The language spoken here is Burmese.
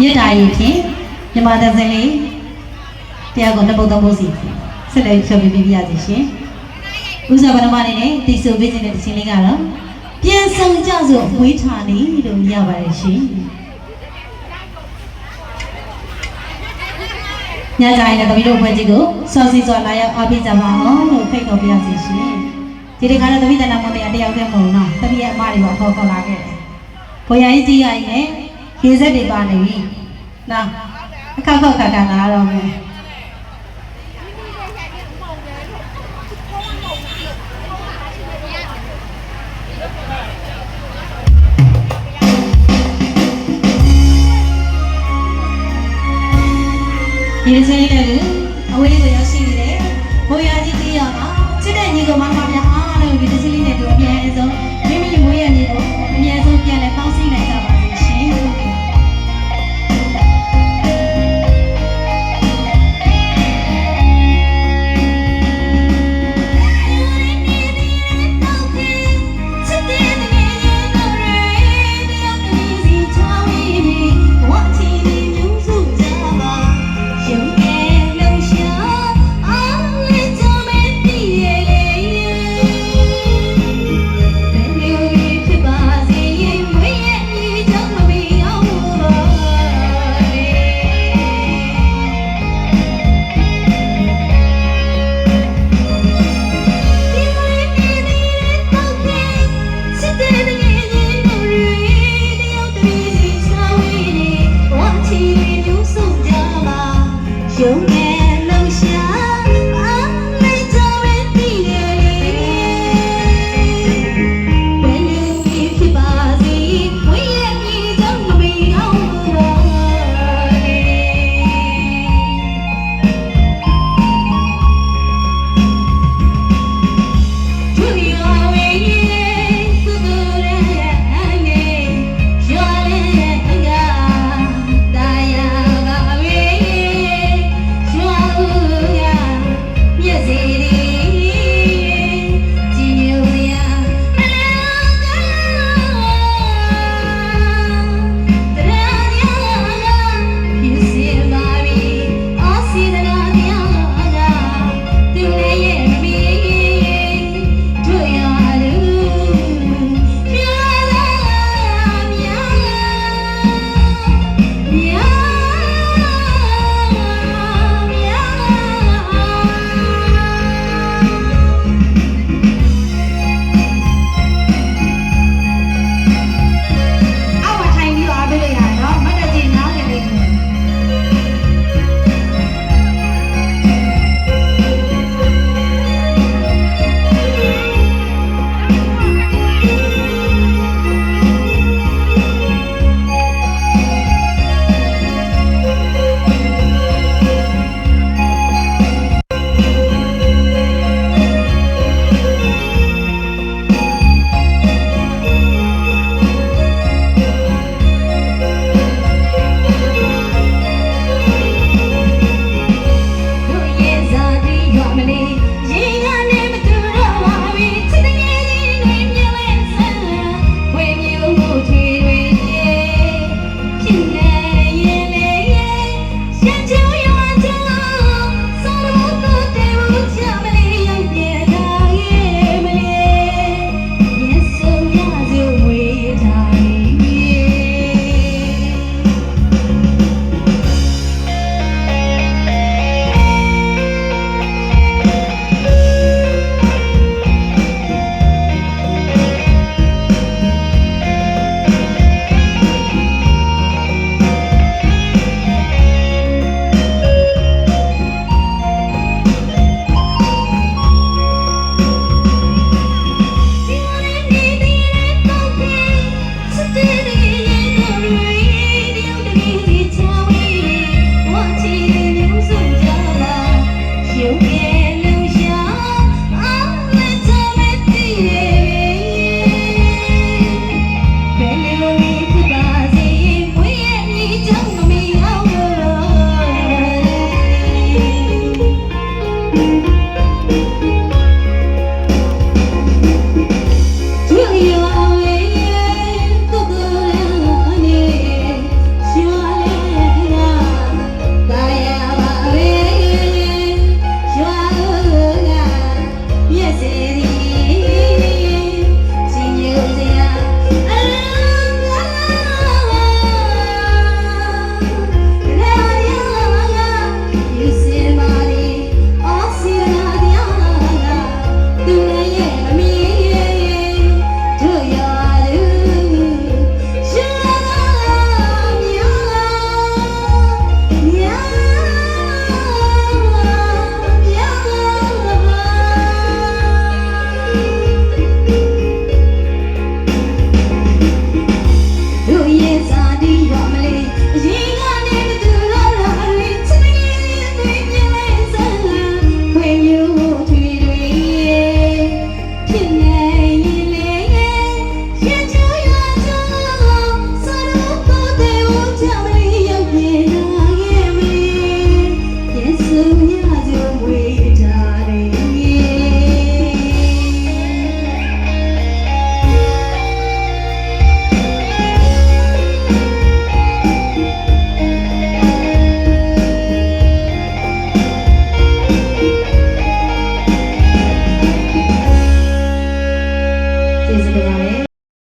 မြစ်တာရင်ဖြင့်မြမသက်စင်လေးတရားကိုနှစ်ပုတ်သုံးပုတ်စီဆက်လက်ဖြောပြပေးပြရစီရှင်ဦးစားပထမအနေနဲ့တိဆိုပေးခြင်းတဲ့တခြင်းလေးကတော့ပြန်ဆောင်ကြစို့ဝေးထာနေလို့ရပါတယ်ရှင်ညကြရင်လည်းတပီတို့ဖွဲ့ကြီးကိုစောစီစောလာရောက်အားပေးကြပါအောင်လို့ဖိတ်ခေါ်ပြရစီရှင်ဒီဒီကတော့တပီတနာမွန်တရားတယောက်တည်းမဟုတ်ဘူးနော်တပီရဲ့အမတွေပါခေါ်ခေါ်လာခဲ့တယ်ဘိုးရကြီးကြီးရရင်လည်း ရေစက်တွေပါနေပြီနော်အခါခောက်ခါခါလာတော့မယ်ဒီစင်းလေးလည်းအဝေးကိုရောက်ရှိနေတယ်။ဘိုးရကြီးကြီးရမှာချစ်တဲ့ညီကောင်မ